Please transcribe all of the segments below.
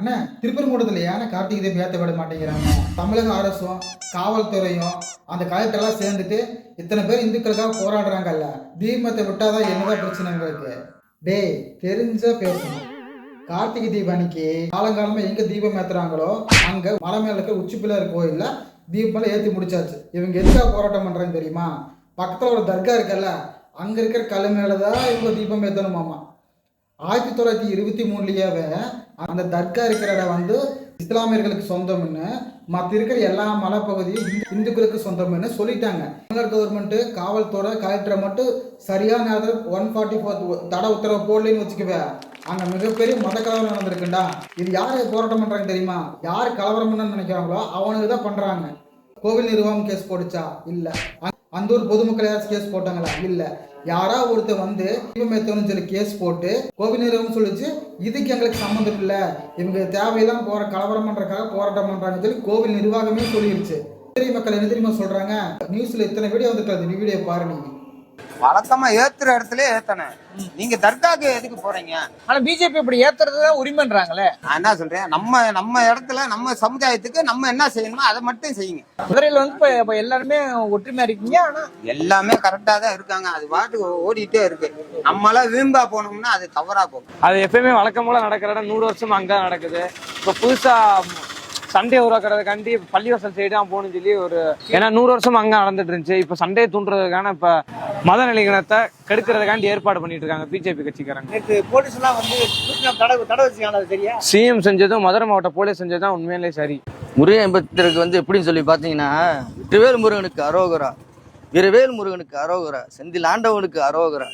அண்ணா திருப்பரங்குன்றத்தில் ஏன்னா கார்த்திகை தீபம் ஏற்ற விட மாட்டேங்கிறாங்க. தமிழக அரசும் காவல்துறையும் அந்த கலெக்டர்லாம் சேர்ந்துட்டு இத்தனை பேர் இந்துக்களுக்காக போராடுறாங்கல்ல. தீபத்தை விட்டாதான் என்னதான் பிரச்சனை எங்களுக்கு டேய் தெரிஞ்சா பேசணும் கார்த்திகை தீபம் அன்னைக்கு காலங்காலமா எங்க தீபம் ஏத்துறாங்களோ அங்க மலை மேல இருக்க உச்சி பிள்ளையார் கோயில்ல தீபம் ஏத்தி முடிச்சாச்சு. இவங்க எதுக்காக போராட்டம் பண்றாங்க தெரியுமா? பக்கத்துல ஒரு தர்கா இருக்குல்ல அங்க இருக்கிற கல் மேலதான் இவங்க தீபம் ஏத்தணுமாமா. ஆயிரத்தி தொள்ளாயிரத்தி இருபத்தி மூணுலேயே அந்த தர்கா இருக்கிற இடம் வந்து இஸ்லாமியர்களுக்கு சொந்தம்னு மற்ற இருக்கிற எல்லா மலைப்பகுதியும் இந்து- இந்துக்களுக்கு சொந்தம்னு சொல்லிட்டாங்க. தமிழர் கவர்மெண்ட்டு காவல்துறை கலெக்டரை மட்டும் சரியான நேரத்தில் ஒன் ஃபார்ட்டி ஃபோர் தடை உத்தரவு போடலன்னு வச்சுக்கவே அங்கே மிகப்பெரிய மத கலவரம் நடந்திருக்குண்டா. இது யார் போராட்டம் பண்ணுறாங்க தெரியுமா? யார் கலவரம் பண்ணணும்னு நினைக்கிறாங்களோ அவனுக்கு தான் பண்ணுறாங்க கோவில் நிர்வாகம் கேஸ் போடுச்சா இல்லை. அ- அந்த ஊர் பொதுமக்கள் யாராச்சும் கேஸ் போட்டாங்களா? இல்லை. யாரா ஒருத்தர் வந்து தீபமேத்தவனு சொல்லி கேஸ் போட்டு கோவில் நிர்வாகம் சொல்லிச்சு இதுக்கு எங்களுக்கு சம்மந்தம் இல்லை. இவங்க தேவையெல்லாம் போற கலவரம் பண்றதுக்காக போராட்டம் பண்றாங்கன்னு சொல்லி கோவில் நிர்வாகமே சொல்லிருச்சு. மக்கள் என்ன தெரியுமா சொல்றாங்க? நியூஸ்ல இத்தனை வீடியோ வந்துட்டு அந்த வீடியோ பாரு வழக்கமா ஏத்துற இடத்துல ஏத்தனேன் நீங்க தர்காக்கு எதுக்கு போறீங்க? ஆனா பிஜேபி இப்படி ஏத்துறதுதான் உரிமைன்றாங்களே. நான் என்ன சொல்றேன்? நம்ம நம்ம இடத்துல நம்ம சமுதாயத்துக்கு நம்ம என்ன செய்யணுமோ அதை மட்டும் செய்யுங்க. மதுரையில வந்து இப்ப இப்ப எல்லாருமே ஒற்றுமையா இருக்கீங்க ஆனா எல்லாமே கரெக்டா தான் இருக்காங்க. அது பாட்டுக்கு ஓடிட்டே இருக்கு. நம்மளா வீம்பா போனோம்னா அது தவறா போகும். அது எப்பயுமே வழக்கம் போல நடக்கிற இடம் நூறு வருஷம் அங்கே நடக்குது. இப்போ புதுசா சண்டே உருவாக்குறதுக்காண்டி பள்ளிவாசல் சைடு தான் போகணும்னு சொல்லி ஒரு ஏன்னா நூறு வருஷம் அங்கே நடந்துட்டு இருந்துச்சு. இப்போ சண்டே தூண்டுறதுக்கான இப்போ மத நிலைகணத்தை கெடுக்கிறதுக்காண்டி ஏற்பாடு பண்ணிட்டு இருக்காங்க பிஜேபி கட்சிக்காரங்க. போலீஸ் எல்லாம் வந்து சிஎம் செஞ்சதும் மதுரை மாவட்ட போலீஸ் செஞ்சதும் உண்மையிலே சரி. முருகன் பக்தருக்கு வந்து எப்படின்னு சொல்லி பார்த்தீங்கன்னா திருவேல் முருகனுக்கு அரோகரா. வீரவேல் முருகனுக்கு அரோகரா. செந்தில் ஆண்டவனுக்கு அரோகரா.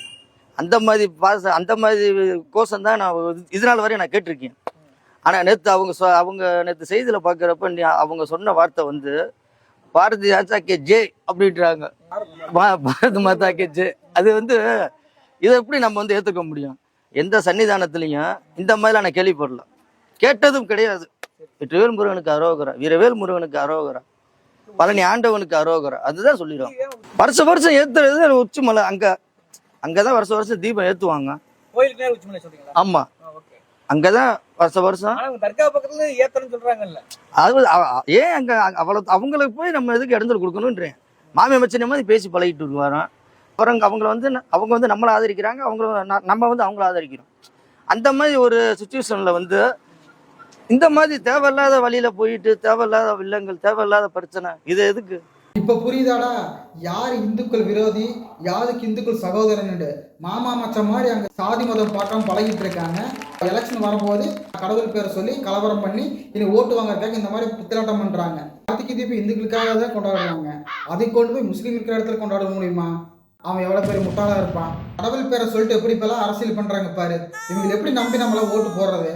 அந்த மாதிரி பாச அந்த மாதிரி கோஷம் தான் நான் இது- இது நாள் வரையும் நான் கேட்டிருக்கேன். ஆனால் நேற்று அவங்க சொ அவங்க நேற்று செய்தியில் பார்க்குறப்ப அவங்க சொன்ன வார்த்தை வந்து பாரதி ராஜா கே ஜே அப்படின்றாங்க. பாரத் மாதா கே ஜே. அது வந்து இதை எப்படி நம்ம வந்து ஏற்றுக்க முடியும்? எந்த சன்னிதானத்துலேயும் இந்த மாதிரிலாம் நான் கேள்விப்படல. கேட்டதும் கிடையாது. வெற்றிவேல் முருகனுக்கு அரோகரா வீரவேல் முருகனுக்கு அரோகரா பழனி ஆண்டவனுக்கு அரோகரா அதுதான் சொல்லிடுவோம் வருஷம் வருஷம் ஏத்துறது உச்சி மலை அங்க அங்கதான் வருஷம் வருஷம் தீபம் ஏத்துவாங்க. கோயிலுக்கு அங்கதான் வருஷம் வருஷம். தர்கா பக்கத்துல ஏத்தணும்னு சொல்றாங்கல்ல. அது ஏன் அங்க அவ்வளவு அவங்களுக்கு போய் நம்ம எதுக்கு இடத்துல கொடுக்கணுன்றேன். மாமி மச்சனை மாதிரி பேசி பழகிட்டு வரோம் அப்புறம் அவங்கள வந்து அவங்க வந்து நம்மளை ஆதரிக்கிறாங்க அவங்க ந- நம்ம வந்து அவங்கள ஆதரிக்கிறோம். அந்த மாதிரி ஒரு சுச்சுவேஷன்ல வந்து இந்த மாதிரி தேவையில்லாத வழியில போயிட்டு தேவையில்லாத வில்லங்கள் தேவையில்லாத பிரச்சனை இது எதுக்கு? இப்ப புரியுதாடா? யார் இந்துக்கள் விரோதி யாருக்கு இந்துக்கள் சகோதரன் மாமா மச்சம் மாதிரி அங்க சாதி மதம் பார்க்காம பழகிட்டு இருக்காங்க. எலெக்ஷன் வரும்போது கடவுள் பேரை சொல்லி கலவரம் பண்ணி இனி ஓட்டு வாங்குறதுக்காக இந்த மாதிரி பித்தலாட்டம் பண்றாங்க. கார்த்திகை தீபம் இந்துக்களுக்காக தான் கொண்டாடுறாங்க அதை கொண்டு போய் முஸ்லீம் இருக்கிற இடத்துல கொண்டாட முடியுமா? அவன் எவ்வளோ பெரிய முட்டாளாக இருப்பான். கடவுள் பேரை சொல்லிட்டு எப்படி இப்போலாம் அரசியல் பண்ணுறாங்க பாரு. இவங்க எப்படி நம்பி நம்மளாம் ஓட்டு போடுறது?